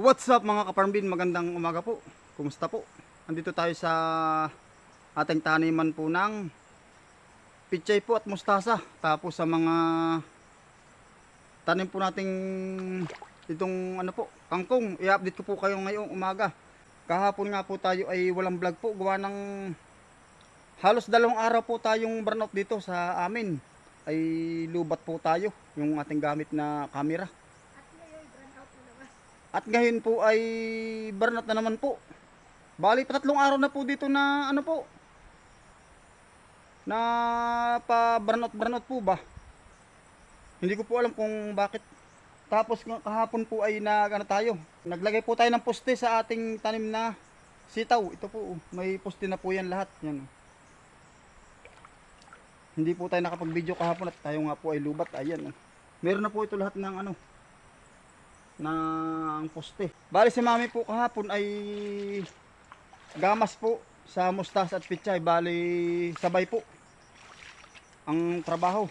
What's up mga kaparmbin? Magandang umaga po. Kumusta po? Andito tayo sa ating taniman po ng pichay po at mustasa. Tapos sa mga tanim po nating itong ano po, kangkong. I-update ko po kayo ngayong umaga. Kahapon nga po tayo ay walang vlog po. Gawa ng halos dalawang araw po tayong burnout dito sa amin. Ay lubat po tayo yung ating gamit na camera. At ngayon po ay burnout na naman po. Bali, patatlong araw na po dito na ano po. Na pa burnout burnout po ba? Hindi ko po alam kung bakit. Tapos kahapon po ay nag ano tayo. Naglagay po tayo ng poste sa ating tanim na sitaw. Ito po, may poste na po yan lahat. Yan. Hindi po tayo nakapag-video kahapon at tayo nga po ay lubat. Ayan. oh. Meron na po ito lahat ng ano, ng poste. Bali si mami po kahapon ay gamas po sa mustas at pichay. Bali sabay po ang trabaho.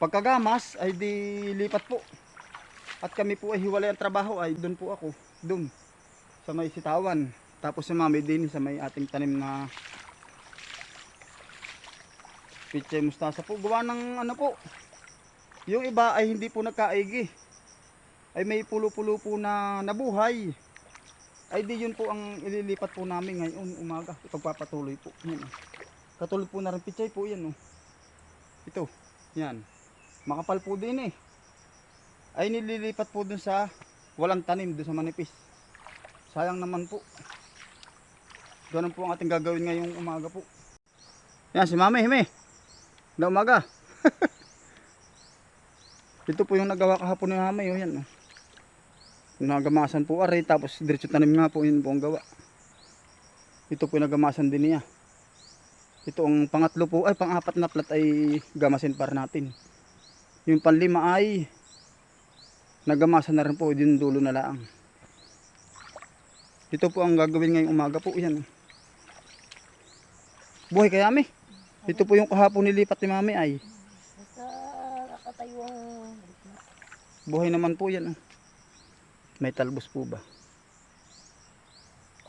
Pagkagamas ay di lipat po. At kami po ay hiwalay ang trabaho ay doon po ako. Doon sa may sitawan. Tapos si mami din sa may ating tanim na pichay mustasa po. Gawa ng ano po. Yung iba ay hindi po nagkaigi ay may pulo-pulo po na nabuhay. Ay di yun po ang ililipat po namin ngayon umaga. Ipagpapatuloy po. Yan. Katulad po na rin pichay po yan. Oh. Ito. Yan. Makapal po din eh. Ay nililipat po dun sa walang tanim dun sa manipis. Sayang naman po. Ganun po ang ating gagawin ngayong umaga po. Yan si Mami Hime. Na umaga. Ito po yung nagawa kahapon ni Mami. Oh, yan. Oh. Nagamasan po aray tapos diretso tanim nga po yun po ang gawa. Ito po yung nagamasan din niya. Ito ang pangatlo po ay pang-apat na plat ay gamasin para natin. Yung panlima ay nagamasan na rin po din dulo na laang. Ito po ang gagawin ngayong umaga po yan. Buhay kaya mi. Ito po yung kahapon nilipat ni mami ay. Buhay naman po yan. oh. May talbos po ba?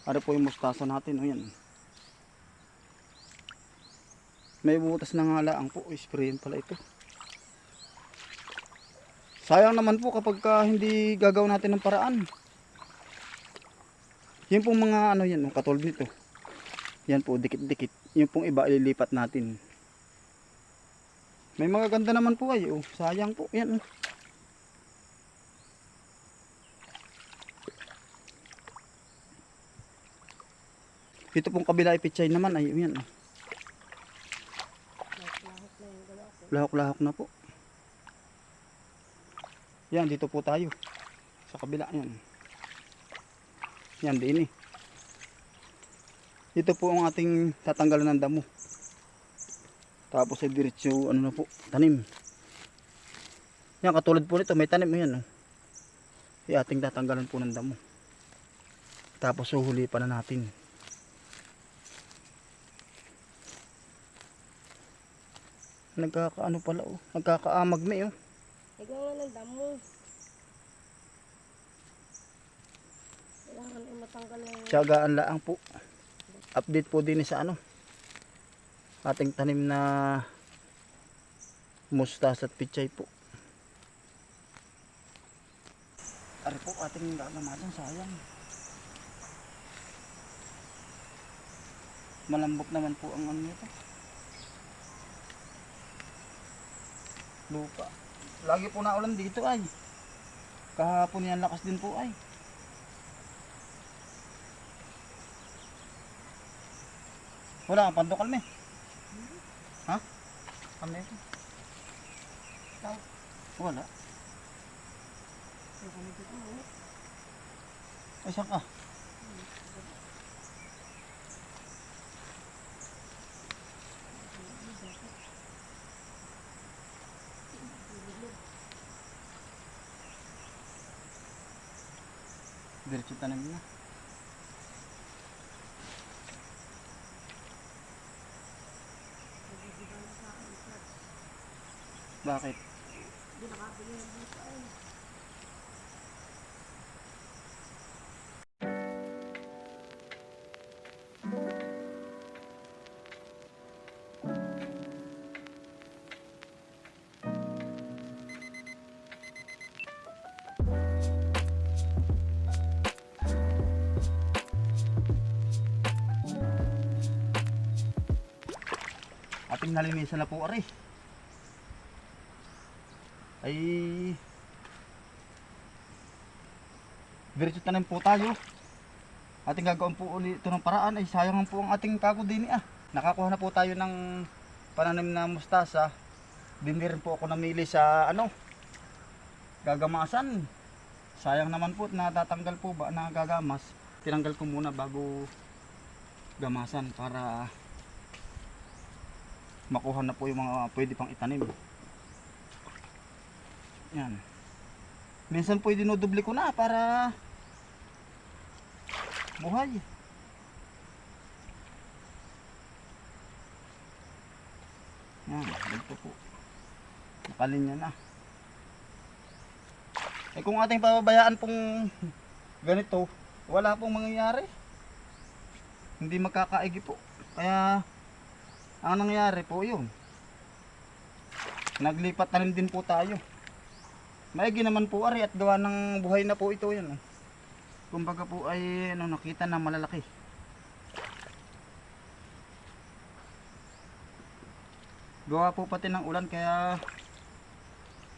Ano po yung mustasa natin? O yan. May butas na nga laang po. Sprayin pala ito. Sayang naman po kapag ka hindi gagawin natin ng paraan. Yan pong mga ano yan, oh, katulad nito. Yan po, dikit-dikit. Yung pong iba ililipat natin. May mga ganda naman po ay, oh. Sayang po. Yan, oh. Ito pong kabila ay pichay naman ay yan. oh. Lahok-lahok na po. Yan, dito po tayo. Sa kabila, yan. Yan, din eh. Ito po ang ating tatanggalan ng damo. Tapos ay diretso, ano na po, tanim. Yan, katulad po nito, may tanim yan. Oh. Yung ating tatanggalan po ng damo. Tapos uhuli pa na natin. Nagkakaano pala oh. Nagkakaamag may oh. Ikaw nga ng damo. Kailangan matanggal na yung Tiyagaan laang po. Update po din sa ano. Ating tanim na mustas at pichay po. Ari po ating gagamasan sayang. Malambot naman po ang ano nito. Lupa. Lagi po na ulan dito ay. Kahapon yan lakas din po ay. Wala kang pandokal me. Ha? Kami. Wala. Ay, saan ka? Diretso tanim na. Bakit? Di naka Ating nalinisan na po ari. Ay Diretso tanim po tayo. Ating gagawin po ulit ito ng paraan ay sayang po ang ating kago din ah. Nakakuha na po tayo ng pananim na mustasa. Din po ako namili sa ano gagamasan. Sayang naman po na tatanggal po ba na gagamas. Tinanggal ko muna bago gamasan para makuha na po yung mga pwede pang itanim. Yan. Minsan po dinudoble ko na para buhay. Yan, dito po. Nakalinya na. Eh kung ating pababayaan pong ganito, wala pong mangyayari. Hindi magkakaigi po. Kaya ang nangyari po yun. Naglipat na rin din po tayo. Maigi naman po ari at gawa ng buhay na po ito yan. oh. Kumbaga po ay ano, nakita na malalaki. Gawa po pati ng ulan kaya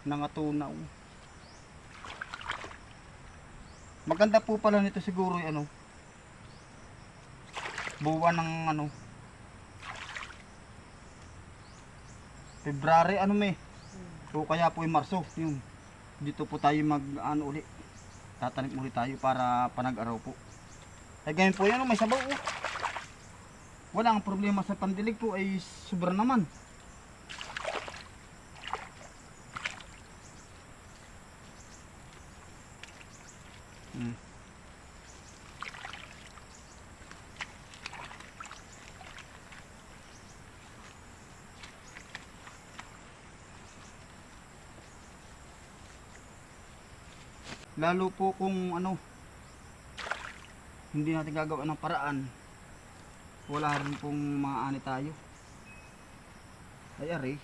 nangatunaw. Maganda po pala nito siguro yung ano. Buwan ng ano. February ano may. O kaya po yung Marso, yung dito po tayo mag ano uli. Tatanim ulit tayo para panag-araw po. Ay ganyan po yan, oh, may sabaw. Oh. Wala ang problema sa pandilig po ay sobra naman. Lalo po kung ano hindi natin gagawa ng paraan. Wala rin pong mga ani tayo. Ay ari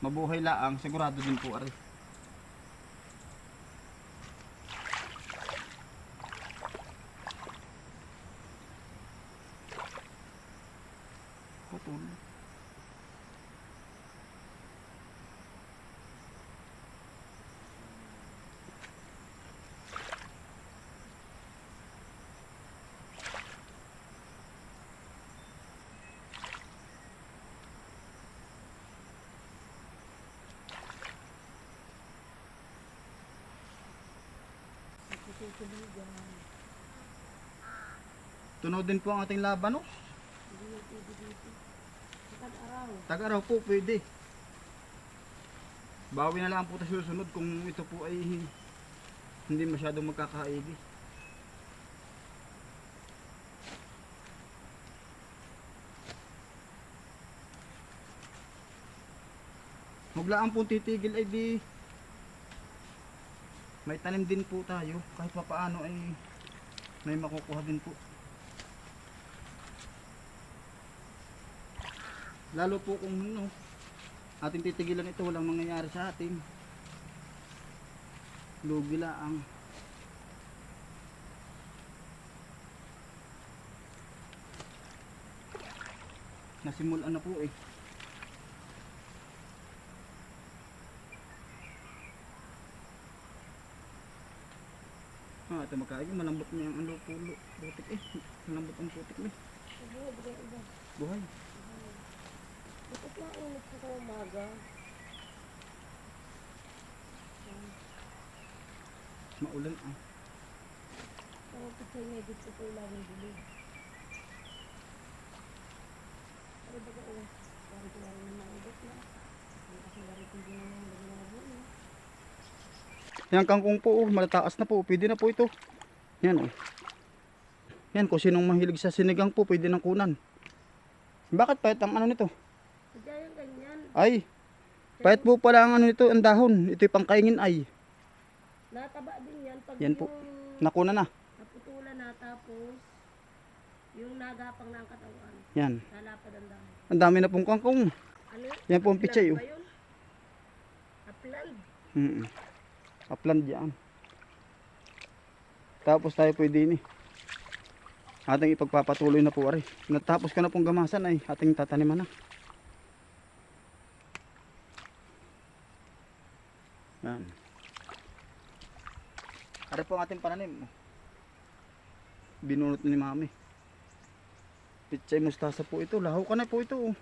mabuhay laang sigurado din po ari putol Tutuligan. Tunaw din po ang ating laban, no? Hindi dito. Tag-araw. Tag-araw po, pwede. Bawi na lang po tayo susunod kung ito po ay hindi masyadong magkakaigi. Maglaan po titigil ay di may tanim din po tayo kahit pa paano ay may makukuha din po. Lalo po kung ano, ating titigilan ito, walang mangyayari sa atin. Lugi lang. Nasimulan na po eh. Ah, ito magkaigin, malambot niya ang ano pulo, putik eh. Malambot ang putik eh. Buhay. Bakit na init ko sa umaga? Maulan ah. Pero kasi may dito ko laging dilig. Pero baga oh, wari ko naman maubos na. Kasi wari ko din naman lagi na. Yan kangkong po, oh, malataas na po. Pwede na po ito. Yan oh. Yan, kung sinong mahilig sa sinigang po, pwede nang kunan. Bakit pa ang ano nito? Ay, pahit po pala ang ano nito, ang dahon. Ito yung pangkaingin ay. Nataba din yan pag Yan po. yung Nakuna na. naputulan na tapos yung nagapang na ang katawan. Yan. Lalapad ang dahon. Ang dami na pong kangkong. Ano? Yan po ang pichay. Oh. Upland. Mm Upland yan. Tapos tayo pwede ni. Ating ipagpapatuloy na po ari. Natapos ko na pong gamasan ay ating tataniman na. Yan. Ari po ang ating pananim. Binunot ni mami. Pitsay mustasa po ito. Laho ka na po ito. oh.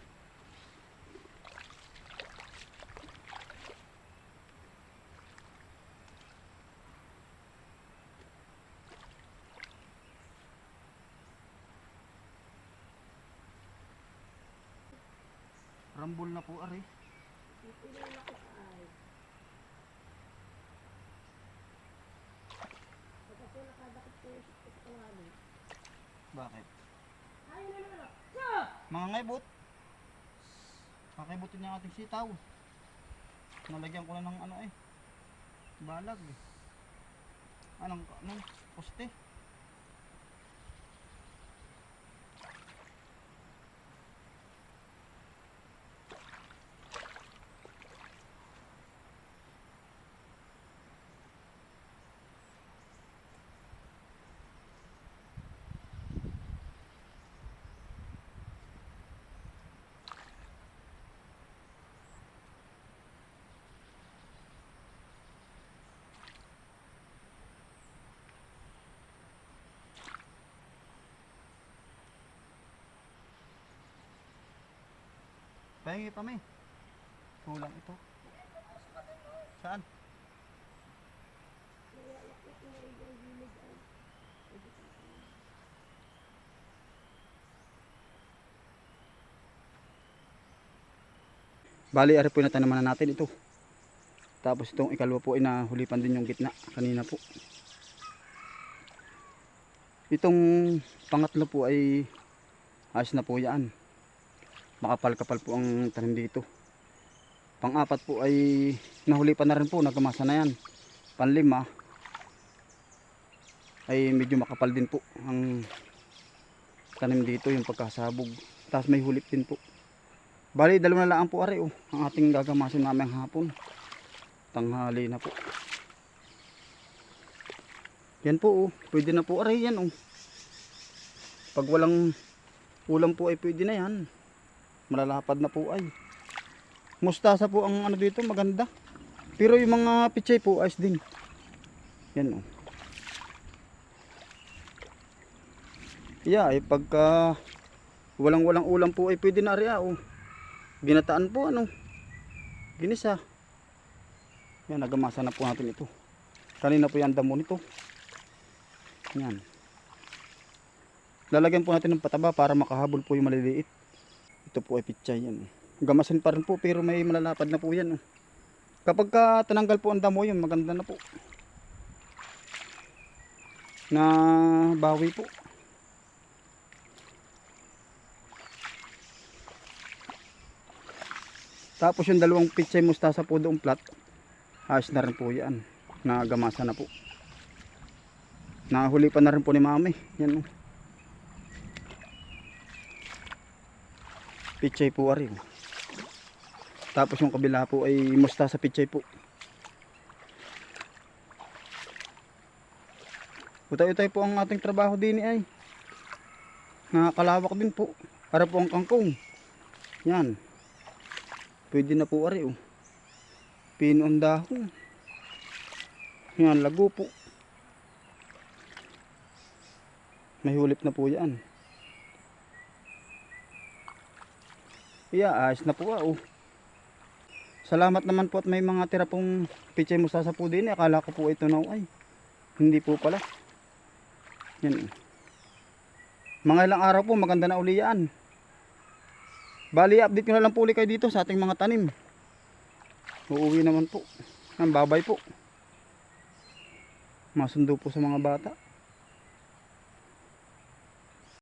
Na po ari. Bakit? Mga ngaybot. Kakaibutin niya ating sitaw. Nalagyan ko na ng ano eh. Balag. Anong, anong poste? Pahingi pa may. Kulang ito. Saan? Bali, ari po na tanaman na natin ito. Tapos itong ikalwa po ay nahulipan din yung gitna kanina po. Itong pangatlo po ay ayos na po yan. Makapal-kapal po ang tanim dito. Pang-apat po ay nahuli pa na rin po, nagkamasa na yan. Panlima ay medyo makapal din po ang tanim dito, yung pagkasabog. Tapos may hulip din po. Bali, dalawa na lang po ari oh, ang ating gagamasin namin hapon. Tanghali na po. Yan po oh, pwede na po ari yan oh. Pag walang ulam po ay pwede na yan. Malalapad na po ay. Mustasa po ang ano dito, maganda. Pero yung mga pichay po, ayos din. Yan oh. Yeah, ay pagka walang walang ulam po ay pwede na rin oh. Ginataan po ano. Ginisa. Yan, nagamasa na po natin ito. Kanina po yung damo nito. Yan. Lalagyan po natin ng pataba para makahabol po yung maliliit. Ito po ay pichay yan. Gamasin pa rin po pero may malalapad na po yan. oh. Kapag ka tinanggal po ang damo yun, maganda na po. Na bawi po. Tapos yung dalawang pichay mustasa po doong plat. Ayos na rin po yan. Nagamasa na po. Nahuli pa na rin po ni mami. Yan oh. Pichay po ari. oh. Tapos yung kabila po ay mustasa pichay po. Utay-utay po ang ating trabaho din ay. Nakakalawak din po. Para po ang kangkong. Yan. Pwede na po ari oh. Pino ang dahon. Yan, lago po. May hulip na po yan. Yeah, ayos na po ah, oh. Salamat naman po at may mga tira pong pichay mustasa po din. eh. Akala ko po ito na ay. Hindi po pala. Yan. oh. Mga ilang araw po maganda na uli yan. Bali, update ko na lang po ulit kayo dito sa ating mga tanim. Uuwi naman po. Ang babay po. Masundo po sa mga bata.